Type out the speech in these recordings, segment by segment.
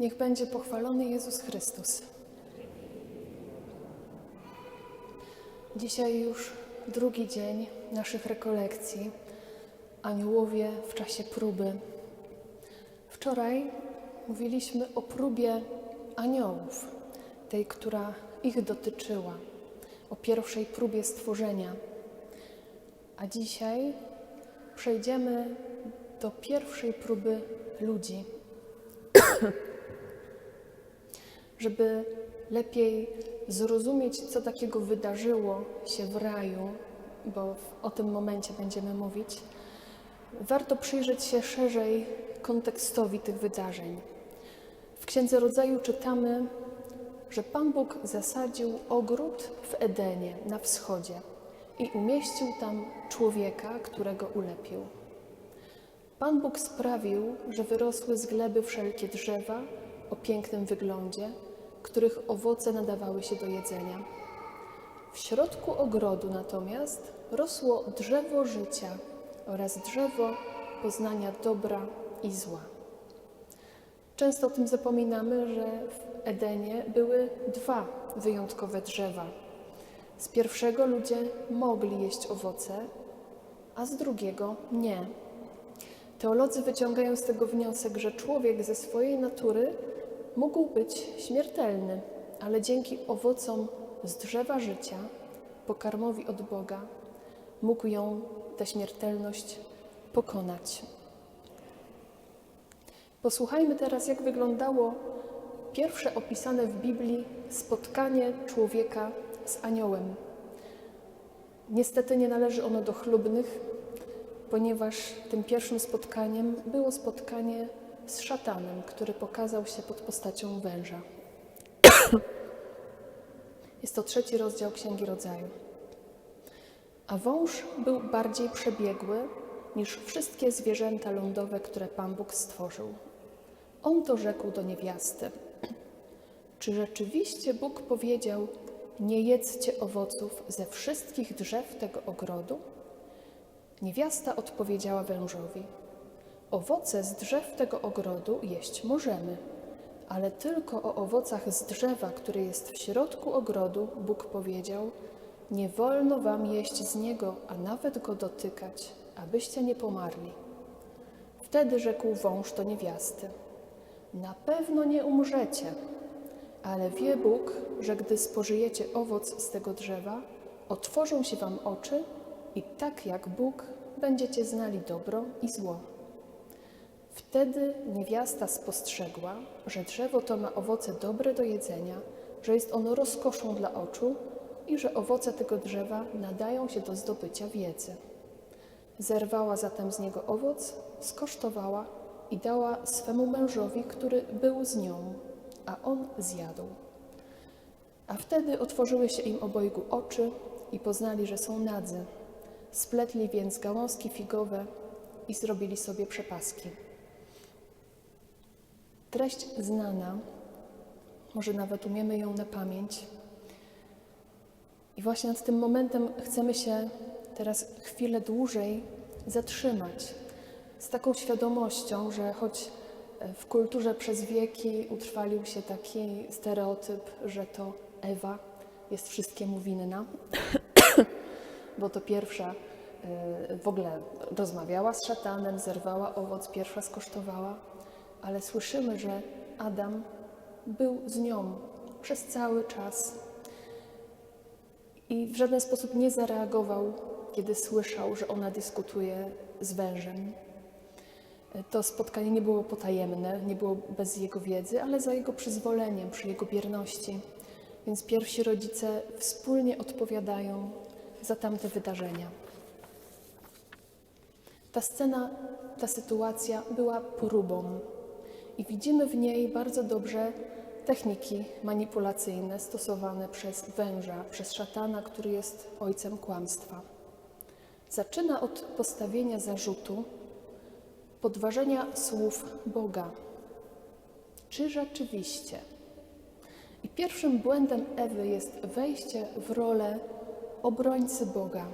Niech będzie pochwalony Jezus Chrystus. Dzisiaj już drugi dzień naszych rekolekcji. Aniołowie w czasie próby. Wczoraj mówiliśmy o próbie aniołów, tej, która ich dotyczyła, o pierwszej próbie stworzenia. A dzisiaj przejdziemy do pierwszej próby ludzi. Żeby lepiej zrozumieć, co takiego wydarzyło się w raju, bo o tym momencie będziemy mówić, warto przyjrzeć się szerzej kontekstowi tych wydarzeń. W Księdze Rodzaju czytamy, że Pan Bóg zasadził ogród w Edenie na wschodzie i umieścił tam człowieka, którego ulepił. Pan Bóg sprawił, że wyrosły z gleby wszelkie drzewa o pięknym wyglądzie, których owoce nadawały się do jedzenia. W środku ogrodu natomiast rosło drzewo życia oraz drzewo poznania dobra i zła. Często o tym zapominamy, że w Edenie były dwa wyjątkowe drzewa. Z pierwszego ludzie mogli jeść owoce, a z drugiego nie. Teolodzy wyciągają z tego wniosek, że człowiek ze swojej natury mógł być śmiertelny, ale dzięki owocom z drzewa życia, pokarmowi od Boga, mógł ją, tę śmiertelność, pokonać. Posłuchajmy teraz, jak wyglądało pierwsze opisane w Biblii spotkanie człowieka z aniołem. Niestety nie należy ono do chlubnych, ponieważ tym pierwszym spotkaniem było spotkanie z szatanem, który pokazał się pod postacią węża. Jest to trzeci rozdział Księgi Rodzaju. A wąż był bardziej przebiegły niż wszystkie zwierzęta lądowe, które Pan Bóg stworzył. On to rzekł do niewiasty. Czy rzeczywiście Bóg powiedział: Nie jedzcie owoców ze wszystkich drzew tego ogrodu? Niewiasta odpowiedziała wężowi: Owoce z drzew tego ogrodu jeść możemy, ale tylko o owocach z drzewa, które jest w środku ogrodu, Bóg powiedział: Nie wolno wam jeść z niego, a nawet go dotykać, abyście nie pomarli. Wtedy rzekł wąż do niewiasty: Na pewno nie umrzecie, ale wie Bóg, że gdy spożyjecie owoc z tego drzewa, otworzą się wam oczy i tak jak Bóg będziecie znali dobro i zło. Wtedy niewiasta spostrzegła, że drzewo to ma owoce dobre do jedzenia, że jest ono rozkoszą dla oczu i że owoce tego drzewa nadają się do zdobycia wiedzy. Zerwała zatem z niego owoc, skosztowała i dała swemu mężowi, który był z nią, a on zjadł. A wtedy otworzyły się im obojgu oczy i poznali, że są nadzy. Spletli więc gałązki figowe i zrobili sobie przepaski. Treść znana, może nawet umiemy ją na pamięć. I właśnie nad tym momentem chcemy się teraz chwilę dłużej zatrzymać, z taką świadomością, że choć w kulturze przez wieki utrwalił się taki stereotyp, że to Ewa jest wszystkiemu winna, bo to pierwsza y, w ogóle rozmawiała z szatanem, zerwała owoc, pierwsza skosztowała, ale słyszymy, że Adam był z nią przez cały czas i w żaden sposób nie zareagował, kiedy słyszał, że ona dyskutuje z wężem. To spotkanie nie było potajemne, nie było bez jego wiedzy, ale za jego przyzwoleniem, przy jego bierności. Więc pierwsi rodzice wspólnie odpowiadają za tamte wydarzenia. Ta scena, ta sytuacja była próbą i widzimy w niej bardzo dobrze techniki manipulacyjne stosowane przez węża, przez szatana, który jest ojcem kłamstwa. Zaczyna od postawienia zarzutu, podważenia słów Boga. Czy rzeczywiście? I pierwszym błędem Ewy jest wejście w rolę obrońcy Boga.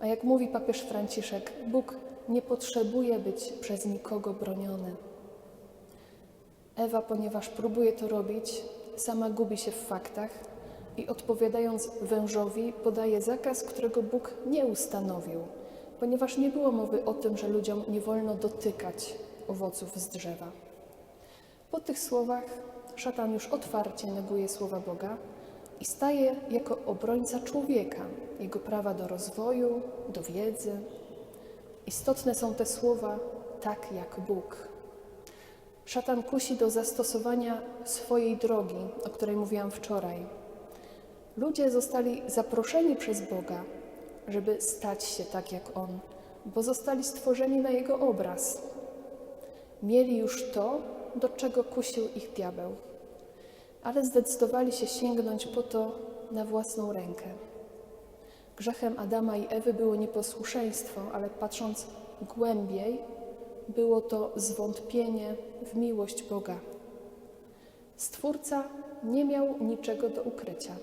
A jak mówi papież Franciszek, Bóg nie potrzebuje być przez nikogo broniony. Ewa, ponieważ próbuje to robić, sama gubi się w faktach i odpowiadając wężowi, podaje zakaz, którego Bóg nie ustanowił, ponieważ nie było mowy o tym, że ludziom nie wolno dotykać owoców z drzewa. Po tych słowach szatan już otwarcie neguje słowa Boga i staje jako obrońca człowieka, jego prawa do rozwoju, do wiedzy. Istotne są te słowa tak jak Bóg. Szatan kusi do zastosowania swojej drogi, o której mówiłam wczoraj. Ludzie zostali zaproszeni przez Boga, żeby stać się tak jak On, bo zostali stworzeni na Jego obraz. Mieli już to, do czego kusił ich diabeł, ale zdecydowali się sięgnąć po to na własną rękę. Grzechem Adama i Ewy było nieposłuszeństwo, ale patrząc głębiej, było to zwątpienie w miłość Boga. Stwórca nie miał niczego do ukrycia.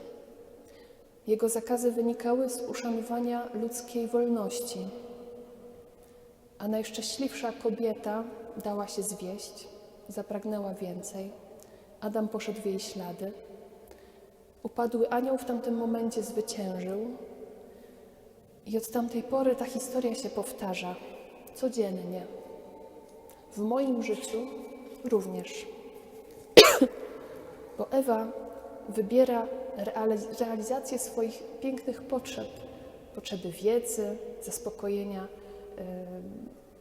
Jego zakazy wynikały z uszanowania ludzkiej wolności, a najszczęśliwsza kobieta dała się zwieść, zapragnęła więcej. Adam poszedł w jej ślady. Upadły anioł w tamtym momencie zwyciężył, i od tamtej pory ta historia się powtarza codziennie. W moim życiu również. Bo Ewa wybiera realizację swoich pięknych potrzeb, potrzeby wiedzy, zaspokojenia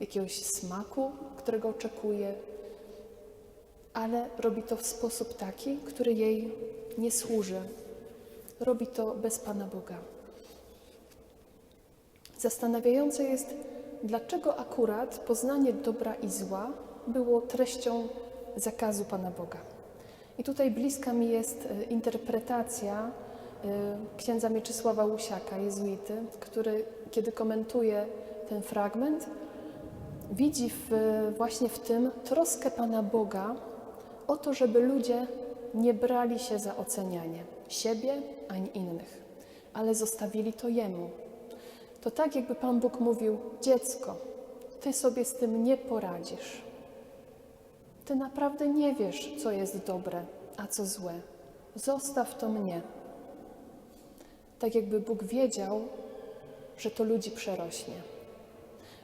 jakiegoś smaku, którego oczekuje, ale robi to w sposób taki, który jej nie służy. Robi to bez Pana Boga. Zastanawiające jest, dlaczego akurat poznanie dobra i zła było treścią zakazu Pana Boga. I tutaj bliska mi jest e, interpretacja e, księdza Mieczysława Łusiaka, jezuity, który, kiedy komentuje ten fragment, widzi w, właśnie w tym troskę Pana Boga o to, żeby ludzie nie brali się za ocenianie siebie ani innych, ale zostawili to Jemu. To tak, jakby Pan Bóg mówił: Dziecko, ty sobie z tym nie poradzisz. Ty naprawdę nie wiesz, co jest dobre, a co złe. Zostaw to mnie. Tak jakby Bóg wiedział, że to ludzi przerośnie,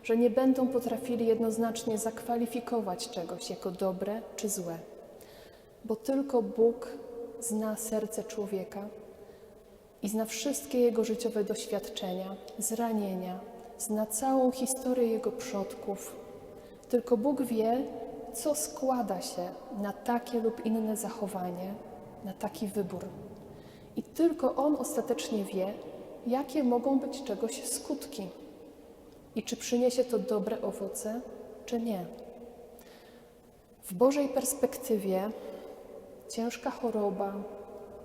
że nie będą potrafili jednoznacznie zakwalifikować czegoś jako dobre czy złe, bo tylko Bóg zna serce człowieka i zna wszystkie jego życiowe doświadczenia, zranienia, zna całą historię jego przodków. Tylko Bóg wie, co składa się na takie lub inne zachowanie, na taki wybór. I tylko On ostatecznie wie, jakie mogą być czegoś skutki i czy przyniesie to dobre owoce, czy nie. W Bożej perspektywie ciężka choroba,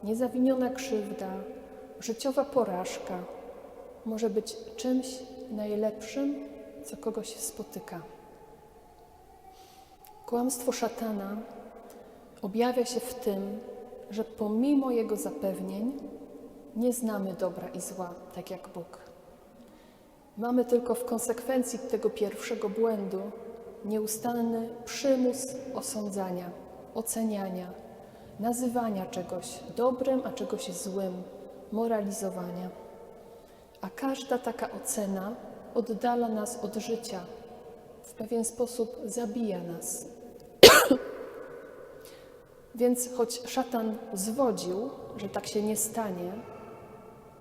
niezawiniona krzywda, życiowa porażka może być czymś najlepszym, co kogoś spotyka. Kłamstwo szatana objawia się w tym, że pomimo jego zapewnień nie znamy dobra i zła, tak jak Bóg. Mamy tylko w konsekwencji tego pierwszego błędu nieustanny przymus osądzania, oceniania, nazywania czegoś dobrym, a czegoś złym, moralizowania. A każda taka ocena oddala nas od życia, w pewien sposób zabija nas. Więc choć szatan zwodził, że tak się nie stanie,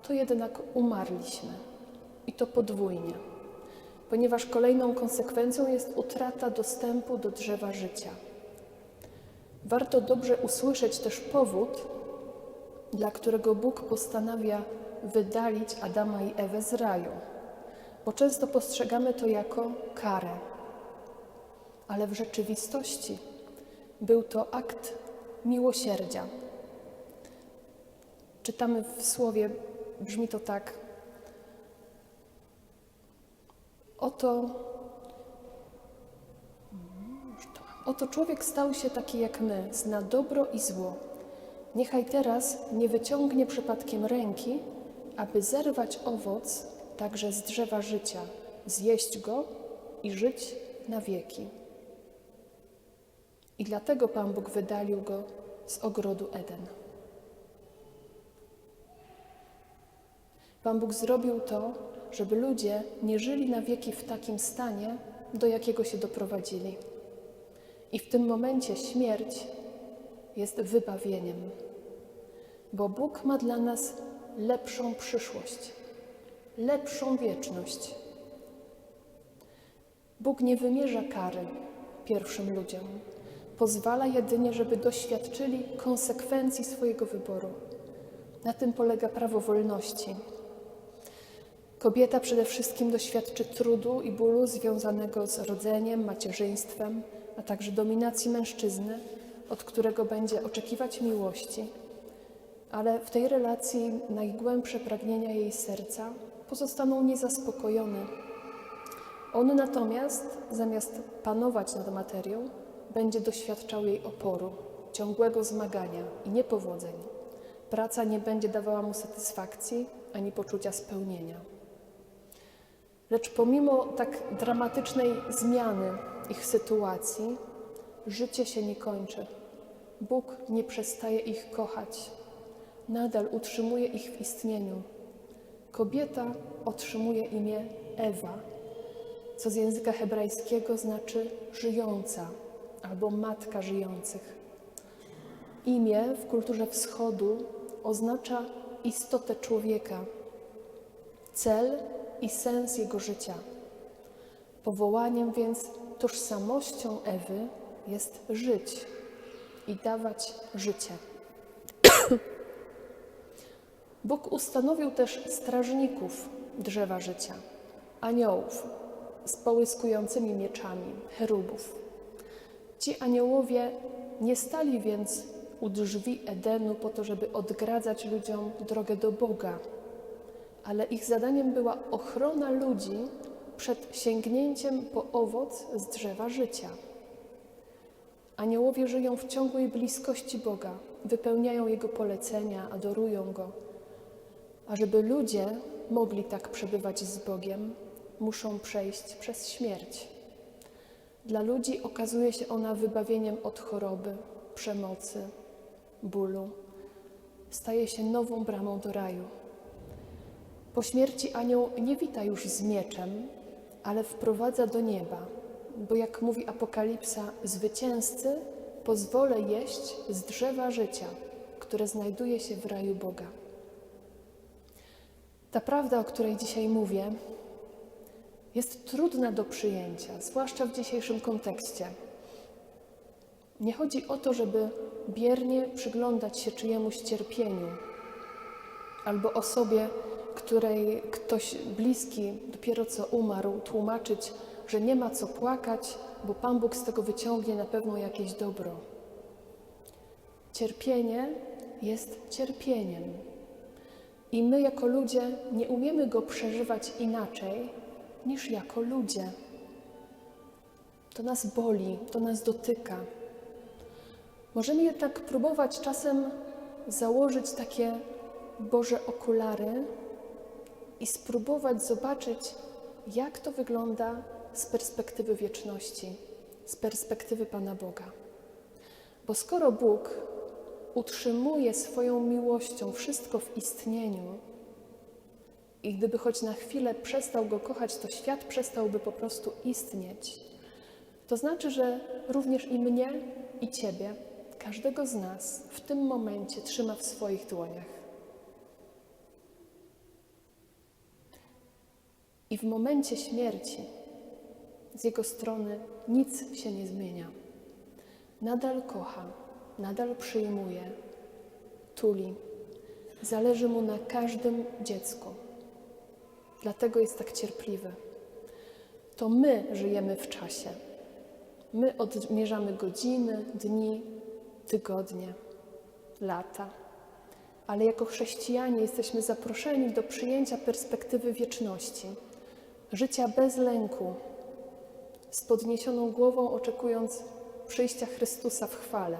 to jednak umarliśmy i to podwójnie, ponieważ kolejną konsekwencją jest utrata dostępu do drzewa życia. Warto dobrze usłyszeć też powód, dla którego Bóg postanawia wydalić Adama i Ewę z raju, bo często postrzegamy to jako karę. Ale w rzeczywistości był to akt miłosierdzia. Czytamy w słowie, brzmi to tak. Oto, oto człowiek stał się taki jak my, zna dobro i zło. Niechaj teraz nie wyciągnie przypadkiem ręki, aby zerwać owoc także z drzewa życia, zjeść go i żyć na wieki. I dlatego Pan Bóg wydalił go z ogrodu Eden. Pan Bóg zrobił to, żeby ludzie nie żyli na wieki w takim stanie, do jakiego się doprowadzili. I w tym momencie śmierć jest wybawieniem, bo Bóg ma dla nas lepszą przyszłość, lepszą wieczność. Bóg nie wymierza kary pierwszym ludziom, pozwala jedynie, żeby doświadczyli konsekwencji swojego wyboru. Na tym polega prawo wolności. Kobieta przede wszystkim doświadczy trudu i bólu związanego z rodzeniem, macierzyństwem, a także dominacji mężczyzny, od którego będzie oczekiwać miłości, ale w tej relacji najgłębsze pragnienia jej serca pozostaną niezaspokojone. On natomiast, zamiast panować nad materią, będzie doświadczał jej oporu, ciągłego zmagania i niepowodzeń. Praca nie będzie dawała mu satysfakcji ani poczucia spełnienia. Lecz pomimo tak dramatycznej zmiany ich sytuacji, życie się nie kończy. Bóg nie przestaje ich kochać. Nadal utrzymuje ich w istnieniu. Kobieta otrzymuje imię Ewa, co z języka hebrajskiego znaczy żyjąca albo matka żyjących. Imię w kulturze wschodu oznacza istotę człowieka, cel i sens jego życia. Powołaniem więc, tożsamością Ewy jest żyć i dawać życie. Bóg ustanowił też strażników drzewa życia, aniołów z połyskującymi mieczami, cherubów. Ci aniołowie nie stali więc u drzwi Edenu po to, żeby odgradzać ludziom drogę do Boga, ale ich zadaniem była ochrona ludzi przed sięgnięciem po owoc z drzewa życia. Aniołowie żyją w ciągłej bliskości Boga, wypełniają Jego polecenia, adorują Go. A żeby ludzie mogli tak przebywać z Bogiem, muszą przejść przez śmierć. Dla ludzi okazuje się ona wybawieniem od choroby, przemocy, bólu. Staje się nową bramą do raju. Po śmierci anioł nie wita już z mieczem, ale wprowadza do nieba, bo jak mówi Apokalipsa, zwycięzcy pozwolę jeść z drzewa życia, które znajduje się w raju Boga. Ta prawda, o której dzisiaj mówię, jest trudna do przyjęcia, zwłaszcza w dzisiejszym kontekście. Nie chodzi o to, żeby biernie przyglądać się czyjemuś cierpieniu albo osobie, której ktoś bliski dopiero co umarł, tłumaczyć, że nie ma co płakać, bo Pan Bóg z tego wyciągnie na pewno jakieś dobro. Cierpienie jest cierpieniem. I my, jako ludzie, nie umiemy go przeżywać inaczej niż jako ludzie. To nas boli, to nas dotyka. Możemy jednak próbować czasem założyć takie Boże okulary i spróbować zobaczyć, jak to wygląda z perspektywy wieczności, z perspektywy Pana Boga. Bo skoro Bóg utrzymuje swoją miłością wszystko w istnieniu, i gdyby choć na chwilę przestał go kochać, to świat przestałby po prostu istnieć. To znaczy, że również i mnie, i Ciebie, każdego z nas w tym momencie trzyma w swoich dłoniach. I w momencie śmierci z jego strony nic się nie zmienia. Nadal kocha, nadal przyjmuje, tuli. Zależy mu na każdym dziecku. Dlatego jest tak cierpliwy. To my żyjemy w czasie. My odmierzamy godziny, dni, tygodnie, lata. Ale jako chrześcijanie jesteśmy zaproszeni do przyjęcia perspektywy wieczności życia bez lęku, z podniesioną głową, oczekując przyjścia Chrystusa w chwale.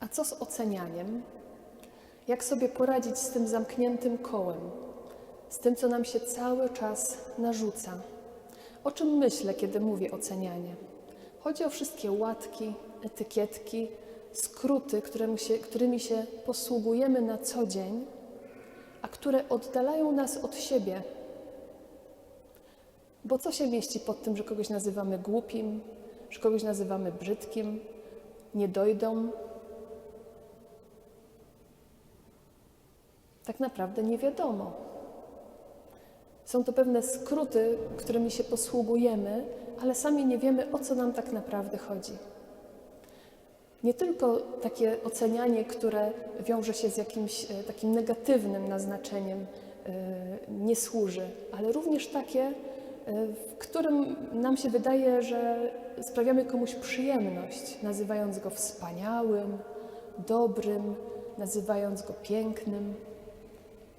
A co z ocenianiem? Jak sobie poradzić z tym zamkniętym kołem, z tym, co nam się cały czas narzuca? O czym myślę, kiedy mówię ocenianie? Chodzi o wszystkie łatki, etykietki, skróty, się, którymi się posługujemy na co dzień, a które oddalają nas od siebie. Bo co się mieści pod tym, że kogoś nazywamy głupim, że kogoś nazywamy brzydkim, niedojdą? Tak naprawdę nie wiadomo. Są to pewne skróty, którymi się posługujemy, ale sami nie wiemy, o co nam tak naprawdę chodzi. Nie tylko takie ocenianie, które wiąże się z jakimś e, takim negatywnym naznaczeniem, e, nie służy, ale również takie, w którym nam się wydaje, że sprawiamy komuś przyjemność, nazywając go wspaniałym, dobrym, nazywając go pięknym.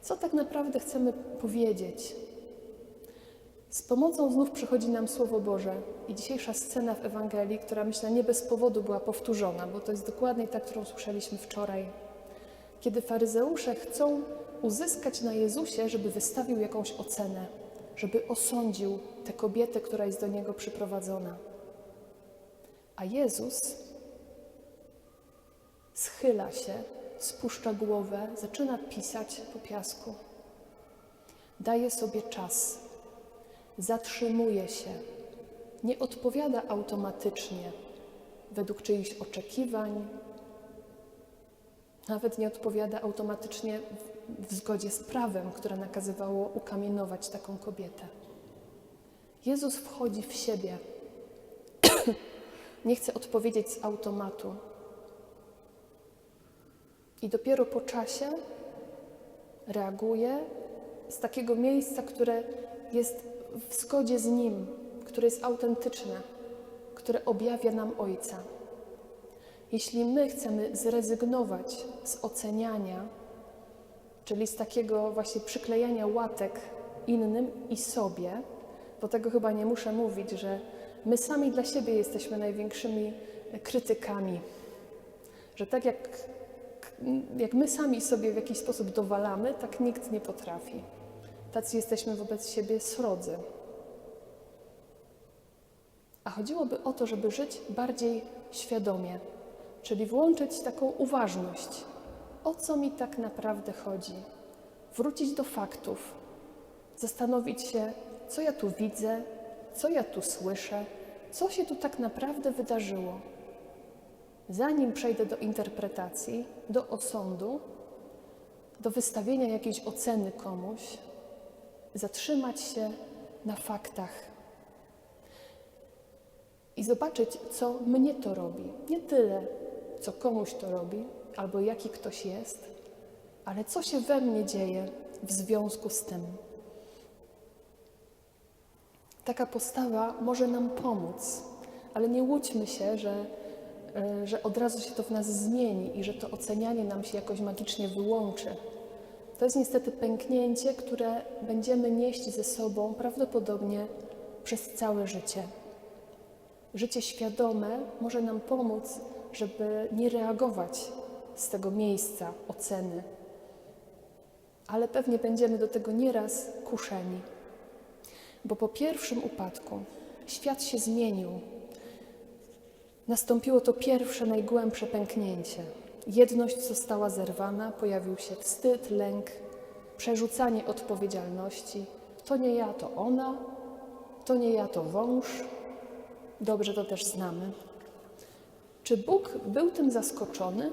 Co tak naprawdę chcemy powiedzieć? Z pomocą znów przychodzi nam Słowo Boże i dzisiejsza scena w Ewangelii, która myślę nie bez powodu była powtórzona, bo to jest dokładnie ta, którą słyszeliśmy wczoraj. Kiedy faryzeusze chcą uzyskać na Jezusie, żeby wystawił jakąś ocenę, żeby osądził tę kobietę, która jest do niego przyprowadzona. A Jezus schyla się, spuszcza głowę, zaczyna pisać po piasku. Daje sobie czas zatrzymuje się, nie odpowiada automatycznie według czyichś oczekiwań, nawet nie odpowiada automatycznie w, zgodzie z prawem, które nakazywało ukamienować taką kobietę. Jezus wchodzi w siebie. nie chce odpowiedzieć z automatu. I dopiero po czasie reaguje z takiego miejsca, które jest w zgodzie z Nim, które jest autentyczne, które objawia nam Ojca. Jeśli my chcemy zrezygnować z oceniania, czyli z takiego właśnie przyklejania łatek innym i sobie, bo tego chyba nie muszę mówić, że my sami dla siebie jesteśmy największymi krytykami, że tak jak, jak my sami sobie w jakiś sposób dowalamy, tak nikt nie potrafi. Tacy jesteśmy wobec siebie srodzy. A chodziłoby o to, żeby żyć bardziej świadomie, czyli włączyć taką uważność. O co mi tak naprawdę chodzi? Wrócić do faktów, zastanowić się, co ja tu widzę, co ja tu słyszę, co się tu tak naprawdę wydarzyło. Zanim przejdę do interpretacji, do osądu, do wystawienia jakiejś oceny komuś, zatrzymać się na faktach i zobaczyć, co mnie to robi. Nie tyle, co komuś to robi, albo jaki ktoś jest, ale co się we mnie dzieje w związku z tym. Taka postawa może nam pomóc, ale nie łudźmy się, że, e, że od razu się to w nas zmieni i że to ocenianie nam się jakoś magicznie wyłączy. To jest niestety pęknięcie, które będziemy nieść ze sobą prawdopodobnie przez całe życie. Życie świadome może nam pomóc, żeby nie reagować z tego miejsca oceny, ale pewnie będziemy do tego nieraz kuszeni. Bo po pierwszym upadku świat się zmienił. Nastąpiło to pierwsze, najgłębsze pęknięcie. Jedność została zerwana, pojawił się wstyd, lęk, przerzucanie odpowiedzialności. To nie ja, to ona, to nie ja, to wąż. Dobrze to też znamy. Czy Bóg był tym zaskoczony?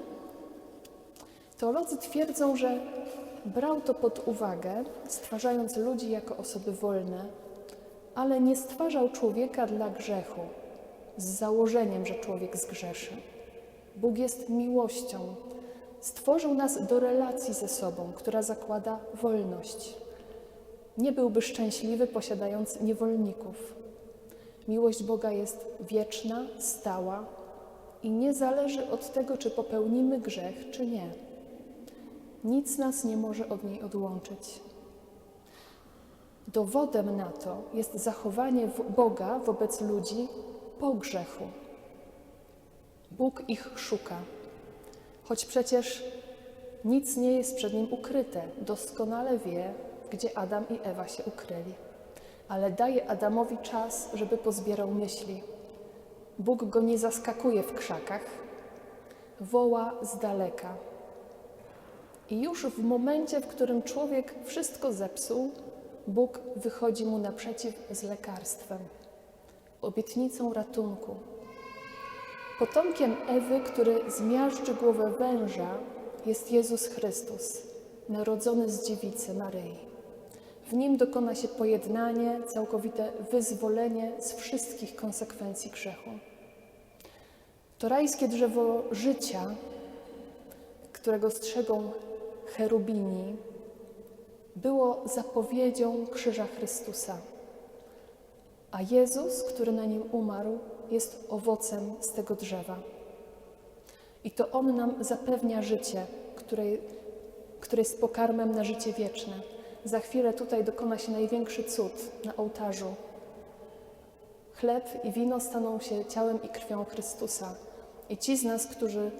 Teolodzy twierdzą, że brał to pod uwagę, stwarzając ludzi jako osoby wolne, ale nie stwarzał człowieka dla grzechu, z założeniem, że człowiek zgrzeszy. Bóg jest miłością. Stworzył nas do relacji ze sobą, która zakłada wolność. Nie byłby szczęśliwy posiadając niewolników. Miłość Boga jest wieczna, stała i nie zależy od tego, czy popełnimy grzech, czy nie. Nic nas nie może od niej odłączyć. Dowodem na to jest zachowanie Boga wobec ludzi po grzechu. Bóg ich szuka, choć przecież nic nie jest przed nim ukryte. Doskonale wie, gdzie Adam i Ewa się ukryli, ale daje Adamowi czas, żeby pozbierał myśli. Bóg go nie zaskakuje w krzakach, woła z daleka. I już w momencie, w którym człowiek wszystko zepsuł, Bóg wychodzi mu naprzeciw z lekarstwem, obietnicą ratunku. Potomkiem Ewy, który zmiażdży głowę węża, jest Jezus Chrystus, narodzony z dziewicy Maryi. W nim dokona się pojednanie, całkowite wyzwolenie z wszystkich konsekwencji grzechu. To rajskie drzewo życia, którego strzegą cherubini, było zapowiedzią krzyża Chrystusa. A Jezus, który na nim umarł, jest owocem z tego drzewa. I to On nam zapewnia życie, które, które jest pokarmem na życie wieczne. Za chwilę tutaj dokona się największy cud na ołtarzu. Chleb i wino staną się ciałem i krwią Chrystusa. I ci z nas, którzy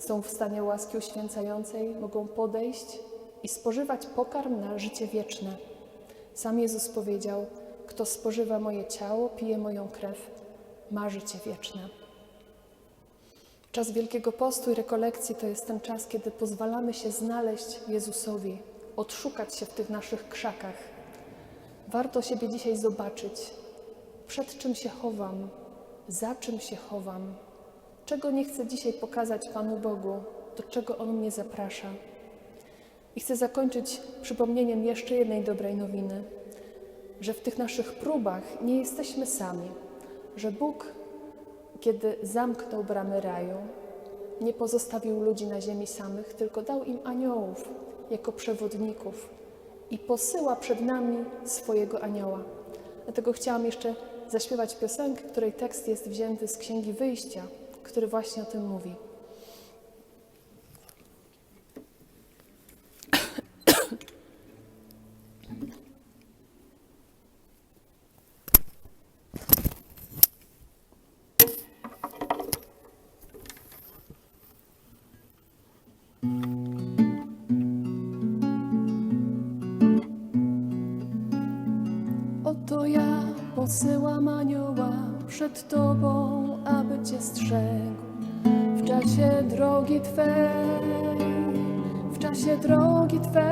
są w stanie łaski uświęcającej, mogą podejść i spożywać pokarm na życie wieczne. Sam Jezus powiedział: Kto spożywa moje ciało, pije moją krew, ma życie wieczne. Czas Wielkiego Postu i rekolekcji to jest ten czas, kiedy pozwalamy się znaleźć Jezusowi, odszukać się w tych naszych krzakach. Warto siebie dzisiaj zobaczyć, przed czym się chowam, za czym się chowam, czego nie chcę dzisiaj pokazać Panu Bogu, do czego On mnie zaprasza. I chcę zakończyć przypomnieniem jeszcze jednej dobrej nowiny, że w tych naszych próbach nie jesteśmy sami, że Bóg, kiedy zamknął bramy raju, nie pozostawił ludzi na ziemi samych, tylko dał im aniołów jako przewodników i posyła przed nami swojego anioła. Dlatego chciałam jeszcze zaśpiewać piosenkę, której tekst jest wzięty z Księgi Wyjścia, który właśnie o tym mówi. Oto ja posyłam anioła przed Tobą, Cię strzegł. W czasie drogi Twej, w czasie drogi Twej.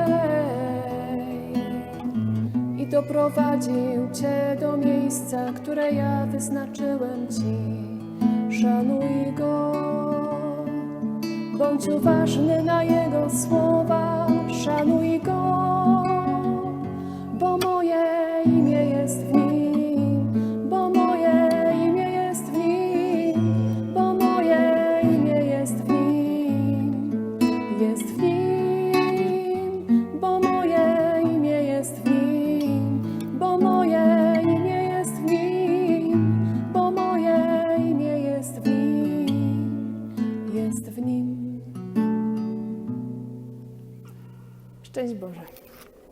I doprowadził Cię do miejsca, które ja wyznaczyłem Ci. Szanuj Go, bądź uważny na Jego słowa, szanuj Go